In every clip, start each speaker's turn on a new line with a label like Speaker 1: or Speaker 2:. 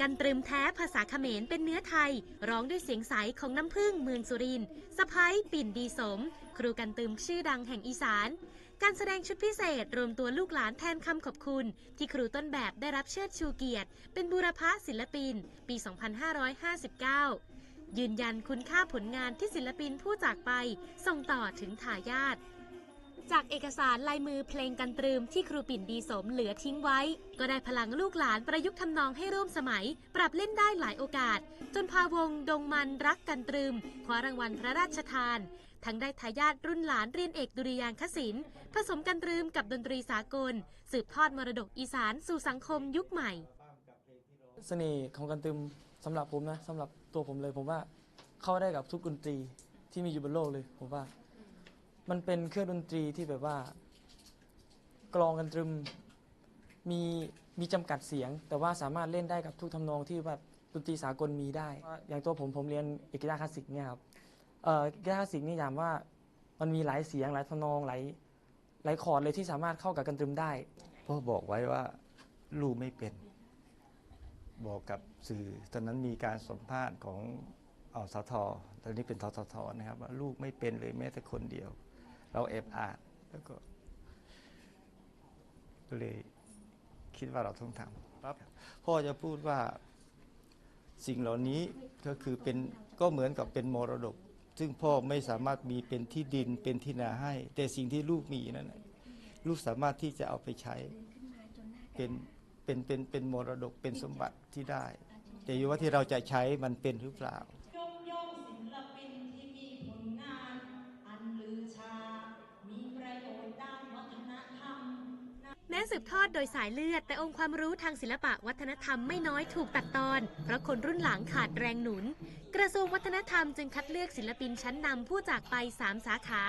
Speaker 1: กันตรึมแท้ภาษาเขมรเป็นเนื้อไทย ร้องด้วยเสียงใสของน้ำพึ่งเมืองสุรินทร์สะพ้ายปิ่นดีสม ครูกันตรึมชื่อดังแห่งอีสาน การแสดงชุดพิเศษรวมตัวลูกหลานแทนคำขอบคุณ ที่ครูต้นแบบได้รับเชิดชูเกียรติ เป็นบูรพศิลปิน ปี 2559 ยืนยันคุณค่าผลงานที่ศิลปินผู้จากไป ส่งต่อถึงทายาท จากเอกสารลายมือเพลงกันตรึมที่ครูปิ่นดีสมเหลือทิ้งไว้ ก็ได้พลังลูกหลานประยุกต์ทำนองให้ร่วมสมัย ปรับเล่นได้หลายโอกาส จนพาวงดงมันรักกันตรึมคว้ารางวัลพระราชทาน ทั้งได้ทายาทรุ่นหลานเรียนเอกดุริยางคศิลป์ผสมกันตรึมกับดนตรีสากล สืบทอดมรดกอีสานสู่สังคมยุคใหม่
Speaker 2: เสน่ห์ของกันตรึมสำหรับผมนะสำหรับตัวผมเลยผมว่าเข้าได้กับทุกดนตรีที่มีอยู่บนโลกเลยผมว่า มันเป็นเครื่องดนตรีที่แบบว่า กลองกันตรึมมีมีจำกัดเสียง แต่ว่าสามารถเล่นได้กับทุกทำนองที่แบบดนตรีสากลมีได้ อย่างตัวผมผมเรียนเอกกีตาร์คลาสสิกเนี่ยครับเอ่อกีตาร์คลาสสิกนี่ถามว่ามันมีหลายเสียงหลายทำนองหลายหลายคอร์ดเลยที่สามารถเข้ากับกันตรึมได้
Speaker 3: พ่อบอกไว้ว่าลูกไม่เป็น บอกกับสื่อตอนนั้นมีการสัมภาษณ์ของอสทตอนนี้เป็นทททนะครับว่าลูกไม่เป็นเลยแม้แต่คนเดียว เราแอบอ่าน แล้วก็ก็เลยคิดว่าเราต้องทำครับพ่อจะพูดว่าสิ่งเหล่านี้ก็คือเป็นก็เหมือนกับเป็นมรดก ซึ่งพ่อไม่สามารถมีเป็นที่ดินเป็นที่นาให้ แต่สิ่งที่ลูกมีนั้นน่ะลูกสามารถที่จะเอาไปใช้เป็นเป็นเป็นเป็นมรดกเป็นสมบัติที่ได้ แต่อยู่ว่าที่เราจะใช้มันเป็นหรือเปล่า
Speaker 1: สืบทอดโดยสายเลือด แต่องค์ความรู้ทางศิลปะวัฒนธรรมไม่น้อยถูกตัดตอน เพราะคนรุ่นหลังขาดแรงหนุน กระทรวงวัฒนธรรมจึงคัดเลือกศิลปินชั้นนำผู้จากไป 3 สาขา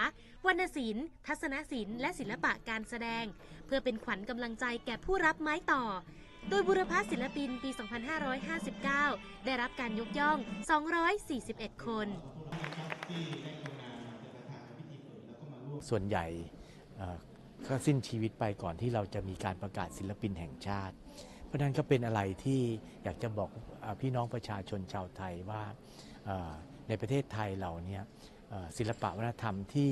Speaker 1: วรรณศิลป์ ทัศนศิลป์ และศิลปะการแสดง เพื่อเป็นขวัญกำลังใจแก่ผู้รับไม้ต่อ โดยบุรพศิลปินปี 2559 ได้รับการยกย่อง 241 คน
Speaker 4: ส่วนใหญ่ ก็สิ้นชีวิตไปก่อนที่เราจะมีการประกาศศิลปินแห่งชาติ เพราะนั้นก็เป็นอะไรที่อยากจะบอกพี่น้องประชาชนชาวไทยว่าในประเทศไทยเราเนี่ยศิลปะวัฒนธรรมที่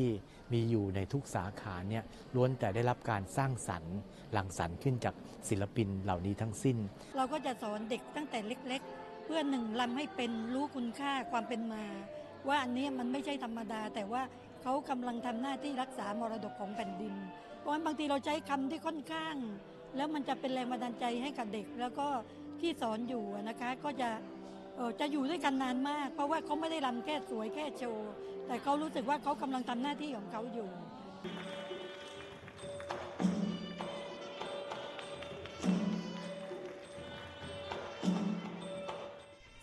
Speaker 4: มีอยู่ในทุกสาขาเนี่ยล้วนแต่ได้รับการสร้างสรรค์หลังสรรค์ขึ้นจากศิลปินเหล่านี้ทั้งสิ้น
Speaker 5: เราก็จะสอนเด็กตั้งแต่เล็ก ๆ เพื่อหนึ่งลำให้เป็นรู้คุณค่าความเป็นมา ว่าอันนี้มันไม่ใช่ธรรมดา แต่ว่า เขากำลังทำหน้าที่รักษามรดกของแผ่นดิน เพราะฉะนั้นบางทีเราใช้คำที่ค่อนข้าง แล้วมันจะเป็นแรงบันดาลใจให้กับเด็ก แล้วก็ที่สอนอยู่นะคะก็จะจะอยู่ด้วยกันนานมาก เพราะว่าเขาไม่ได้รำแค่สวยแค่โชว์แต่เขารู้สึกว่าเขากำลังทำหน้าที่ของเขาอยู่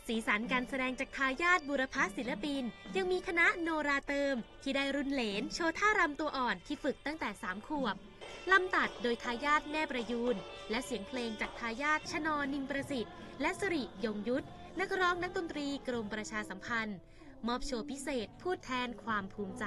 Speaker 1: สีสันการแสดงจากทายาทบุรพศิลปิน ยังมีคณะโนราเติม ที่ได้รุ่นเหลน โชว์ท่ารำตัวอ่อนที่ฝึกตั้งแต่ 3 ขวบลำตัดโดยทายาทแม่ประยูน และเสียงเพลงจากทายาทชนอนินประสิทธิ์ และสริยงยุทธนักร้องนักดนตรีกรมประชาสัมพันธ์ มอบโชว์พิเศษพูดแทนความภูมิใจ